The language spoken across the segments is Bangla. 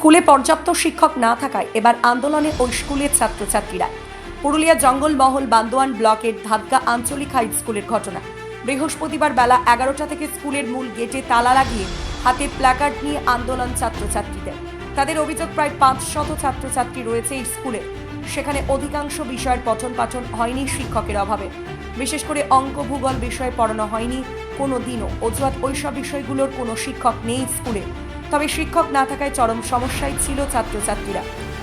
স্কুলে পর্যাপ্ত শিক্ষক না থাকায় এবার আন্দোলনে ওই স্কুলের ছাত্রছাত্রীরা। পুরুলিয়া জঙ্গলমহল বান্দোয়ান ব্লকের ধাদগা আঞ্চলিক হাই স্কুলের ঘটনা। বৃহস্পতিবার বেলা এগারোটা থেকে স্কুলের মূল গেটে তালা লাগিয়ে হাতে প্ল্যাকার্ড নিয়ে আন্দোলন ছাত্রছাত্রীদের। তাদের অভিযোগ প্রায় পাঁচ শত ছাত্রছাত্রী রয়েছে এই স্কুলে। সেখানে অধিকাংশ বিষয়ের পঠন পাঠন হয়নি শিক্ষকের অভাবে। বিশেষ করে অঙ্ক, ভূগোল বিষয়ে পড়ানো হয়নি। কোনো দিনও অজুহাত ওইসব বিষয়গুলোর কোনো শিক্ষক নেই স্কুলে। তবে শিক্ষক না থাকায় চরম সমস্যায় ছিল ছাত্রছাত্রীরা।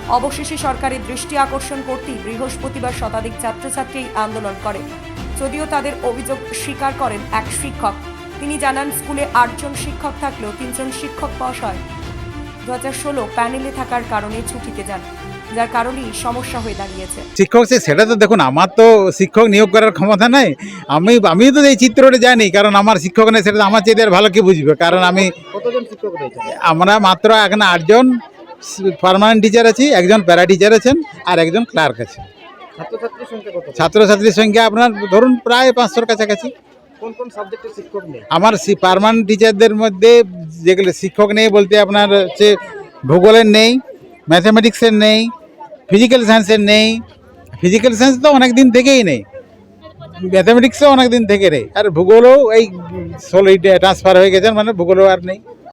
অবশেষে সরকারের দৃষ্টি আকর্ষণ করতেই বৃহস্পতিবার শতাধিক ছাত্রছাত্রী আন্দোলন করে। যদিও তাদের অভিযোগ স্বীকার করেন এক শিক্ষক। তিনি জানান, স্কুলে আটজন শিক্ষক থাকলেও তিনজন শিক্ষক মহাশয় দু হাজার ষোলো প্যানেলে থাকার কারণে ছুটিতে যান। যার কারণেই সমস্যা হয়ে দাঁড়িয়েছে। শিক্ষক সে সেটা তো দেখুন আমার তো শিক্ষক নিয়োগ করার ক্ষমতা নাই। আমি আমি তো এই চিত্রটা জানি কারণ আমার শিক্ষক নেই সেটা তো আমার চেয়ে ভালো কি বুঝবে? কারণ আমি কতজন শিক্ষক রয়েছে? আমরা মাত্র এখন আটজন পার্মানেন্ট টিচার আছি একজন প্যারা টিচার আছেন আর একজন ক্লার্ক আছে ছাত্রছাত্রীর সংখ্যা সংখ্যা আপনার ধরুন প্রায় পাঁচশোর কাছাকাছি। কোন কোন সাবজেক্টের শিক্ষক নেই? আমার পার্মানেন্ট টিচারদের মধ্যে যেগুলো শিক্ষক নেই বলতে আপনার হচ্ছে ভূগোলের নেই ম্যাথামেটিক্সের নেই, ফিজিক্যাল সায়েন্সের নেই। ফিজিক্যাল সায়েন্স তো অনেক দিন থেকেই নেই। ম্যাথামেটিক্সও অনেক দিন থেকে নেই। আর ভূগোলও এই ষোলো ট্রান্সফার হয়ে গেছেন মানে ভূগোলও আর নেই।